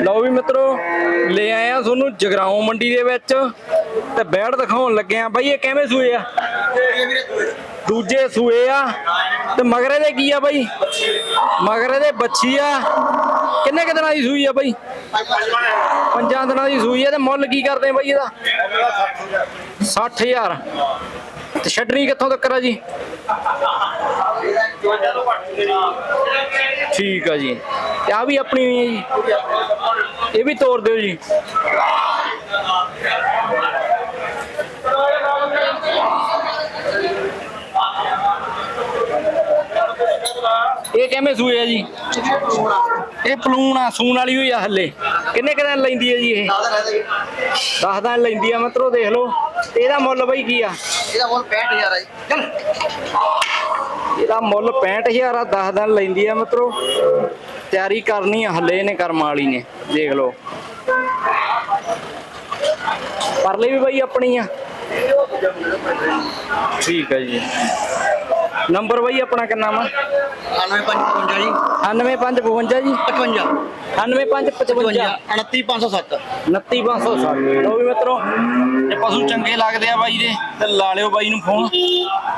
ਲਓ ਵੀ ਮਿੱਤਰੋ, ਲੈ ਆਏ ਆ ਤੁਹਾਨੂੰ ਜਗਰਾਉਂ ਮੰਡੀ ਦੇ ਵਿੱਚ ਤੇ ਬੈੜ ਦਿਖਾਉਣ ਲੱਗੇ ਆ। ਬਾਈ, ਇਹ ਕਿਵੇਂ ਸੂਏ ਆ? ਦੂਜੇ ਸੂਏ ਆ। ਤੇ ਮਗਰੇ ਦੇ ਕੀ ਆ ਬਾਈ? ਮਗਰੇ ਦੇ ਬੱਚੀ ਆ। ਕਿੰਨੇ ਕੁ ਦਿਨਾਂ ਦੀ ਸੂਈ ਆ ਬਾਈ? ਪੰਜਾਂ ਦਿਨਾਂ ਦੀ ਸੂਈ ਆ ਤੇ ਮੁੱਲ ਕੀ ਕਰਦੇ ਬਾਈ ਇਹਦਾ? 60000 ਤੇ ਛੱਡਣੀ ਕਿੱਥੋਂ ਤੱਕ ਆ ਜੀ? ਠੀਕ ਆ ਜੀ। ਤੇ ਆ ਵੀ ਆਪਣੀ ਹੋਈ ਹੈ ਜੀ ਇਹ ਵੀ ਤੋੜ ਦਿਓ ਜੀ। ਇਹ ਕਿਵੇਂ ਸੂਏ ਆ ਜੀ? ਇਹ ਪਲੂਣ ਆ ਸੂਣ ਵਾਲੀ ਹੋਈ ਆ ਹੱਲੇ। ਕਿੰਨੇ ਕੁ ਦਿਨ ਲੈਂਦੀ ਹੈ ਜੀ ਇਹ? 10 ਦਿਨ ਲੈਂਦੀ ਆ। ਮਤਰੋ ਦੇਖ ਲਓ। ਇਹਦਾ ਮੁੱਲ ਬਈ ਕੀ ਆ? ਇਹਦਾ ਮੁੱਲ 65000 ਹੈ ਚੱਲ। ਇਹਦਾ ਮੁੱਲ 65000 ਆ 10 ਦਿਨ ਲੈਂਦੀ ਆ ਮਤਰੋ। ਤਿਆਰੀ ਕਰਨੀ ਆ ਹੱਲੇ ਇਹਨੇ ਕਰਮ ਵਾਲੀ ਨੇ ਦੇਖ ਲਓ। ਪਰਲੇ ਵੀ ਬਈ ਆਪਣੀ ਆ। ਠੀਕ ਹੈ ਜੀ। ਨੰਬਰ ਬਈ ਆਪਣਾ ਕਿੰਨਾ ਵਾ? 9555 ਜੀ। 9555 ਜੀ? 55 9555 29507 29560 ਲਓ ਵੀ ਮਿੱਤਰੋ। ਜੇ ਪਸ਼ੂ ਚੰਗੇ ਲੱਗਦੇ ਆ ਬਾਈ ਦੇ ਤੇ ਲਾ ਲਿਓ ਬਾਈ ਨੂੰ ਫੋਨ।